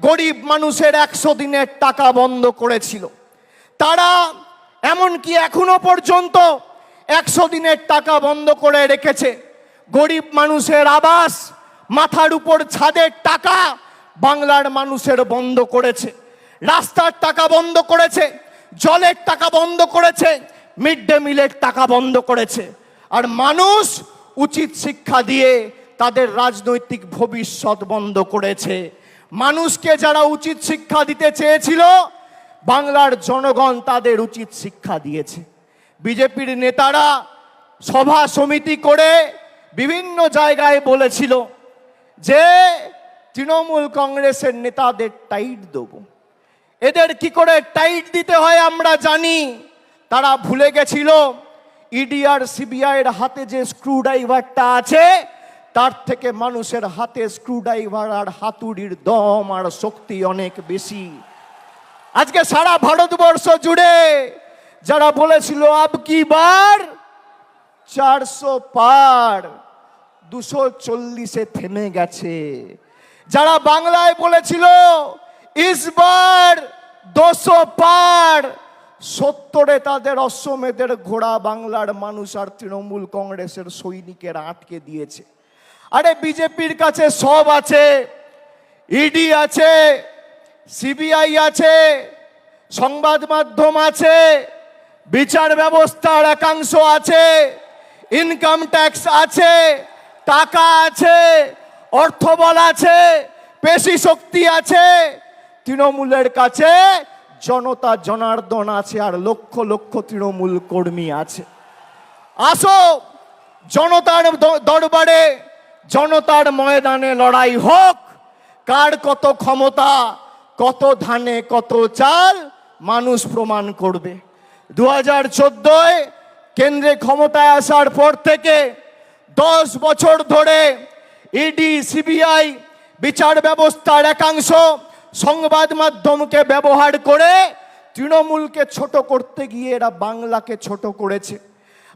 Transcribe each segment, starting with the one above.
গরিব মানুষের একশো দিনের টাকা বন্ধ করেছিল। তারা এমনকি এখনও পর্যন্ত একশো দিনের টাকা বন্ধ করে রেখেছে। গরিব মানুষের আবাস, মাথার উপর ছাদের টাকা বাংলার মানুষের বন্ধ করেছে। রাস্তার টাকা বন্ধ করেছে, জলের টাকা বন্ধ করেছে, মিড ডে মিলের টাকা বন্ধ করেছে। আর মানুষ উচিত শিক্ষা দিয়ে তাদের রাজনৈতিক ভবিষ্যৎ বন্ধ করেছে। মানুষকে যারা উচিত শিক্ষা দিতে চেয়েছিল, বাংলার জনগণ তাদের উচিত শিক্ষা দিয়েছে। বিজেপির নেতারা সভা সমিতি করে বিভিন্ন জায়গায় বলেছিল যে, তৃণমূল কংগ্রেসের নেতাদের টাইট দেবো। এদের কি করে টাইট দিতে হয় আমরা জানি। তারা ভুলে গেছিল ইডি আর সিবিআইয়ের হাতে যে স্ক্রুড্রাইভারটা আছে তার থেকে মানুষের হাতে স্ক্রুড্রাইভার আর হাতুড়ির দম আর শক্তি অনেক বেশি। আজকে সারা ভারতবর্ষ জুড়ে যারা বলেছিল, আব কি বার? চারশো পার দুশো চল্লিশে থেমে গেছে। যারা বাংলায় বলেছিল ইসবার দুশো পার, সত্তরে তাদের অশ্বমেধের ঘোড়া বাংলার মানুষ আর তৃণমূল কংগ্রেসের সৈনিকেরা আটকে দিয়েছে। আরে বিজেপির কাছে সব আছে ইডি আছে সিবিআই আছে, সংবাদ মাধ্যম আছে, বিচার ব্যবস্থার একাংশ আছে ইনকাম ট্যাক্স আছে, টাকা আছে অর্থবল আছে, পেশি শক্তি আছে, তৃণমূলের কাছে জনতা জনার্দন আছে আর লক্ষ লক্ষ তৃণমূল কর্মী আছে। আসো, জনতার দরবারে জনতার ময়দানে লড়াই হোক। কার কত ক্ষমতা, কত ধানে, কত চাল, মানুষ প্রমাণ করবে। দু হাজার চোদ্দোয় কেন্দ্রে ক্ষমতায় আসার পর থেকে দশ বছর ধরে ইডি, সিবিআই বিচার ব্যবস্থার একাংশ সংবাদ মাধ্যমকে ব্যবহার করে তৃণমূলকে ছোট করতে গিয়ে এরা বাংলাকে ছোট করেছে।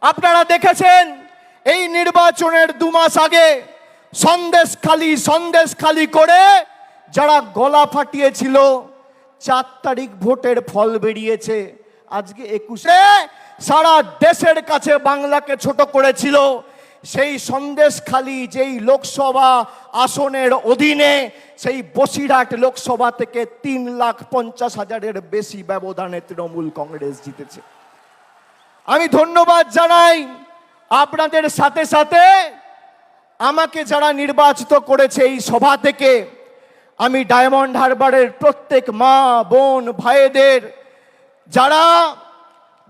আপনারা দেখেছেন, এই নির্বাচনের দু মাস আগে সন্দেশ খালি সন্দেশ খালি করে যারা গলা ফাটিয়েছিল, চার তারিখ ভোটের ফল বেরিয়েছে। আজকে একুশে সারা দেশের কাছে বাংলাকে ছোট করেছিল। সেই সন্দেশ খালি যেই লোকসভা আসনের অধীনে, সেই বসিরহাট লোকসভা থেকে তিন লাখ পঞ্চাশ হাজারের বেশি ব্যবধানে তৃণমূল কংগ্রেস জিতেছে। আমি ধন্যবাদ জানাই। আপনাদের সাথে সাথে আমাকে যারা নির্বাচিত করেছে এই সভা থেকে, আমি ডায়মন্ড হারবারের প্রত্যেক মা, বোন, ভাইদের, যারা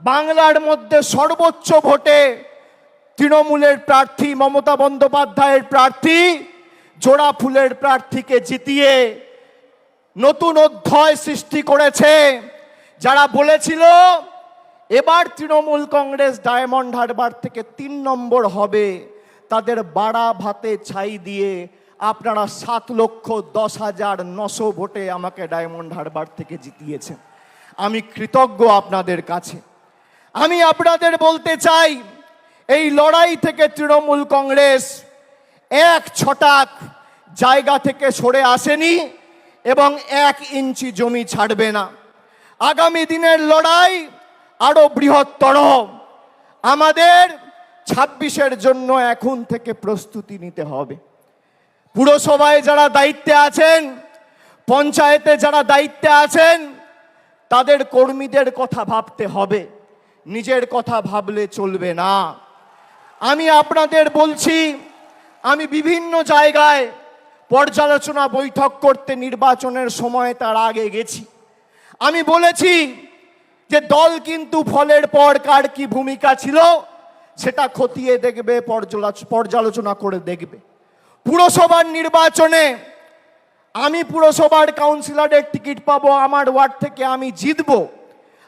বাংলার মধ্যে সর্বোচ্চ ভোটে তৃণমূলের প্রার্থী, মমতা বন্দ্যোপাধ্যায়ের প্রার্থী, জোড়া ফুলের প্রার্থীকে জিতিয়ে নতুন অধ্যায় সৃষ্টি করেছে, যারা বলেছিল, এবার তৃণমূল কংগ্রেস ডায়মন্ড হারবার থেকে তিন নম্বর হবে। তাদের বাড়া ভাতে ছাই দিয়ে আপনারা সাত লক্ষ দশ হাজার নশো ভোটে আমাকে ডায়মন্ড হারবার থেকে জিতিয়েছেন। আমি কৃতজ্ঞ আপনাদের কাছে। আমি আপনাদের বলতে চাই, এই লড়াই থেকে তৃণমূল কংগ্রেস এক ছটাক জায়গা থেকে সরে আসেনি এবং এক ইঞ্চি জমি ছাড়বে না। আগামী দিনের লড়াই আরও বৃহত্তর। আমাদের ছাব্বিশের জন্য এখন থেকে প্রস্তুতি নিতে হবে। পুরসভায় যারা দায়িত্বে আছেন, পঞ্চায়েতে যারা দায়িত্বে আছেন, তাদের কর্মীদের কথা ভাবতে হবে। নিজের কথা ভাবলে চলবে না। আমি আপনাদের বলছি, আমি বিভিন্ন জায়গায় পর্যালোচনা বৈঠক করতে নির্বাচনের সময় তার আগে গেছি। আমি বলেছি যে দল কিন্তু ফলের পর কার কি ভূমিকা ছিল সেটা খতিয়ে দেখবে পর্যালোচনা করে দেখবে। পুরসভার নির্বাচনে আমি পুরসভার কাউন্সিলরের টিকিট পাবো, আমার ওয়ার্ড থেকে আমি জিতবো।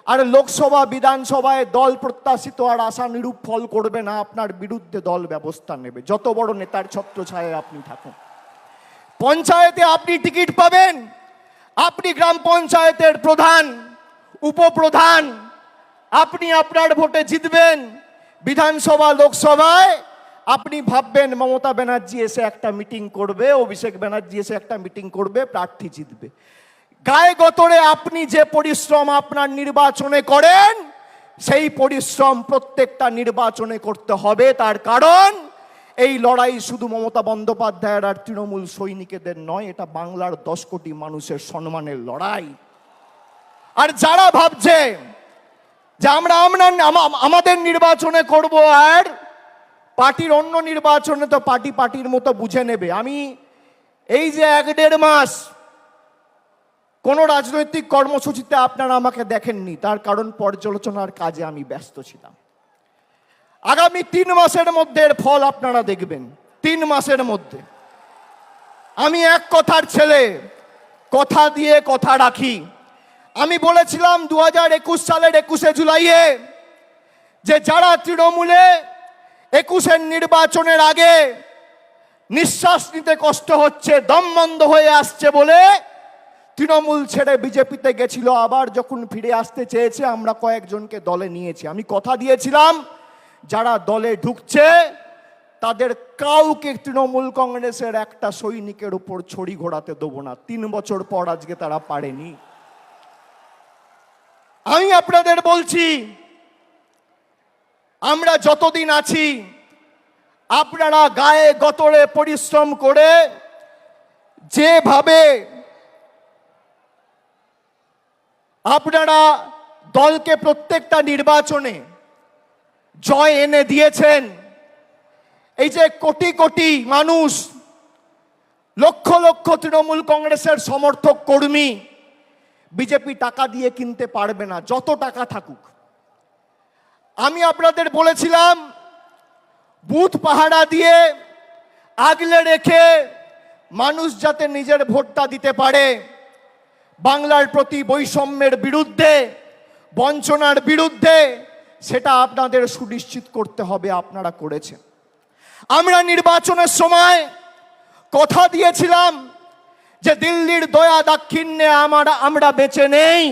আর লোকসভা, বিধানসভায় দল প্রত্যাশিত আর আশা নিরূপ ফল করবে না, আপনার বিরুদ্ধে দল ব্যবস্থা নেবে। যত বড় নেতার ছত্রছায়ায় আপনি থাকুন। পঞ্চায়েতে আপনি টিকিট পাবেন। আপনি গ্রাম পঞ্চায়েতের প্রধান, উপপ্রধান, আপনি আপনার ভোটে জিতবেন। বিধানসভা, লোকসভায় আপনি ভাববেন মমতা ব্যানার্জি এসে একটা মিটিং করবে, অভিষেক ব্যানার্জি এসে একটা মিটিং করবে, প্রার্থী জিতবে। গায়ে গতরে আপনি যে পরিশ্রম আপনার নির্বাচনে করেন, সেই পরিশ্রম প্রত্যেকটা নির্বাচনে করতে হবে। তার কারণ, এই লড়াই শুধু মমতা বন্দ্যোপাধ্যায়ের আর তৃণমূল সৈনিকেদের নয়, এটা বাংলার দশ কোটি মানুষের সম্মানের লড়াই। আর যারা ভাবছে যে আমরা আমরা আমাদের নির্বাচনে করব আর পার্টির অন্য নির্বাচনে তো পার্টি পার্টির মতো বুঝে নেবে। আমি এই যে এক দেড় মাস কোনো রাজনৈতিক কর্মসূচিতে আপনারা আমাকে দেখেননি, তার কারণ পর্যালোচনার কাজে আমি ব্যস্ত ছিলাম। আগামী তিন মাসের মধ্যে এর ফল আপনারা দেখবেন, তিন মাসের মধ্যে। আমি এক কথার ছেলে, কথা দিয়ে কথা রাখি। আমি বলেছিলাম দু হাজার একুশ সালের একুশে জুলাইয়ে যে যারা তৃণমূলে একুশের নির্বাচনের আগে নিঃশ্বাস নিতে কষ্ট হচ্ছে, দম বন্ধ হয়ে আসছে বলে তৃণমূল ছেড়ে বিজেপিতে গেছিল। আবার যখন ফিরে আসতে চেয়েছে, আমরা কয়েকজনকে দলে নিয়েছি। আমি কথা দিয়েছিলাম, যারা দলে ঢুকছে, তাদের কাউকে তৃণমূল কংগ্রেসের একটা সৈনিকের উপর ছড়ি ঘোরাতে দেবো না। তিন বছর পর আজকে তারা পারেনি। আমি আপনাদের বলছি, আমরা যতদিন আছি, আপনারা গায়ে গতরে পরিশ্রম করে যেভাবে আপনারা দলকে প্রত্যেকটা নির্বাচনে জয় এনে দিয়েছেন, এই যে কোটি কোটি মানুষ, লক্ষ লক্ষ তৃণমূল কংগ্রেসের সমর্থক কর্মী বিজেপি টাকা দিয়ে কিনতে পারবে না, যত টাকা থাকুক। আমি আপনাদের বলেছিলাম, বুথ পাহারা দিয়ে আগলে রেখে মানুষ যাতে নিজের ভোটটা দিতে পারে, বাংলার প্রতি বৈষম্যের বিরুদ্ধে, বঞ্চনার বিরুদ্ধে, সেটা আপনাদের সুনিশ্চিত করতে হবে, আপনারা করেছেন। আমরা নির্বাচনের সময় কথা দিয়েছিলাম যে দিল্লির দয়া দাক্ষিণ্যে আমরা আমরা বেঁচে নেই,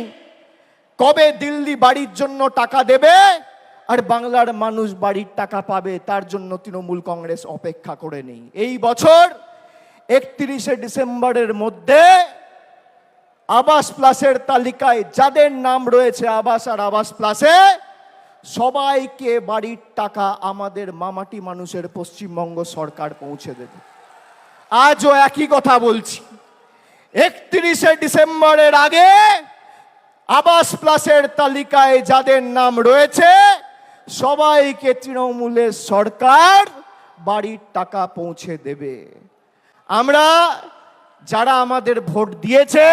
কবে দিল্লি বাড়ির জন্য টাকা দেবে আর বাংলার মানুষ বাড়ির টাকা পাবে, তার জন্য তৃণমূল কংগ্রেস অপেক্ষা করে নেই। এই বছর একত্রিশে ডিসেম্বরের মধ্যে আবাস প্লাসের তালিকায় যাদের নাম রয়েছে আবাস আর আবাস প্লাসে সবাইকে বাড়ির টাকা আমাদের মামাটি মানুষের পশ্চিমবঙ্গ সরকার পৌঁছে দেবে। আজও একই কথা বলছি। একত্রিশে ডিসেম্বরের আগে আবাস প্লাসের তালিকায় যাদের নাম রয়েছে, সবাইকে তৃণমূলের সরকার বাড়ির টাকা পৌঁছে দেবে। আমরা যারা আমাদের ভোট দিয়েছে,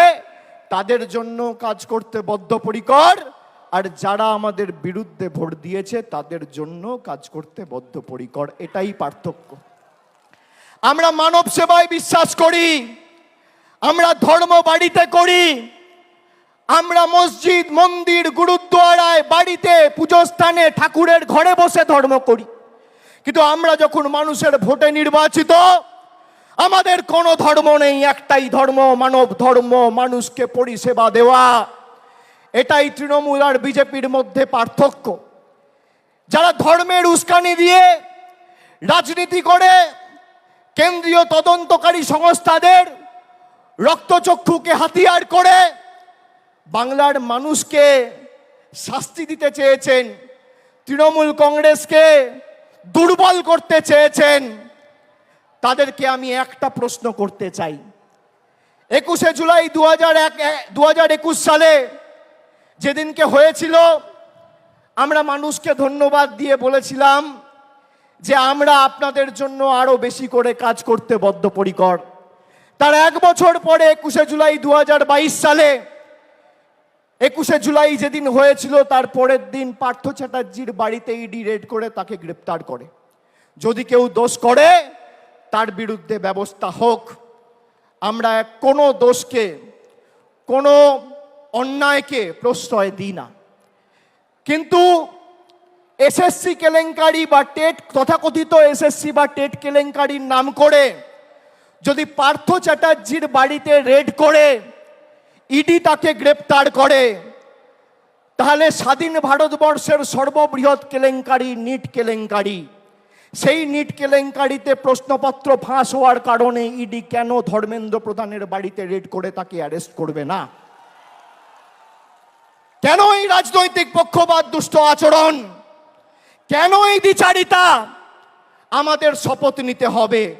তাদের জন্য কাজ করতে বদ্ধপরিকর, আর যারা আমাদের বিরুদ্ধে ভোট দিয়েছে, তাদের জন্য কাজ করতে বদ্ধপরিকর। এটাই পার্থক্য। আমরা মানব সেবায় বিশ্বাস করি। আমরা ধর্ম বাড়িতে করি। আমরা মসজিদ, মন্দির, গুরুদ্বারায় বাড়িতে পুজোস্থানে ঠাকুরের ঘরে বসে ধর্ম করি। কিন্তু আমরা যখন মানুষের ভোটে নির্বাচিত, আমাদের কোনো ধর্ম নেই, একটাই ধর্ম, মানব ধর্ম, মানুষকে পরিষেবা দেওয়া। এটাই তৃণমূল আর বিজেপির মধ্যে পার্থক্য। যারা ধর্মের উস্কানি দিয়ে রাজনীতি করে, কেন্দ্রীয় তদন্তকারী সংস্থাদের রক্তচক্ষুকে হাতিয়ার করে বাংলার মানুষকে শাস্তি দিতে চেয়েছেন, তৃণমূল কংগ্রেসকে দুর্বল করতে চেয়েছেন। তাদেরকে আমি একটা প্রশ্ন করতে চাই। একুশে জুলাই দু হাজার এক দু হাজার একুশ সালে যেদিনকে হয়েছিল, আমরা মানুষকে ধন্যবাদ দিয়ে বলেছিলাম যে আমরা আপনাদের জন্য আরও বেশি করে কাজ করতে বদ্ধপরিকর। তার এক বছর পরে একুশে জুলাই দু হাজার বাইশ সালে, একুশে জুলাই যেদিন হয়েছিল, তার পরের দিন পার্থ চ্যাটার্জির বাড়িতে ইডি রেড করে তাকে গ্রেপ্তার করে। যদি কেউ দোষ করে, তার বিরুদ্ধে ব্যবস্থা হোক। আমরা কোনো দোষকে, কোনো অন্যায়কে প্রশ্রয় দিই না। কিন্তু এসএসসি কেলেঙ্কারি বা টেট, তথাকথিত এসএসসি বা টেট কেলেঙ্কারির নাম করে যদি পার্থ চ্যাটার্জির বাড়িতে রেড করে ইডি তাকে গ্রেপ্তার করে, তাহলে স্বাধীন ভারতবর্ষের সর্ববৃহৎ কেলেঙ্কারি নিট কেলেঙ্কারি। সেই নিট কেলেঙ্কারিতে প্রশ্নপত্র ফাঁস হওয়ার কারণে ইডি কেন ধর্মেন্দ্র প্রধানের বাড়িতে রেড করে তাকে অ্যারেস্ট করবে না? কেন এই রাজনৈতিক পক্ষপাত দুষ্ট আচরণ? কেন এই দ্বিচারিতা? আমাদের শপথ নিতে হবে।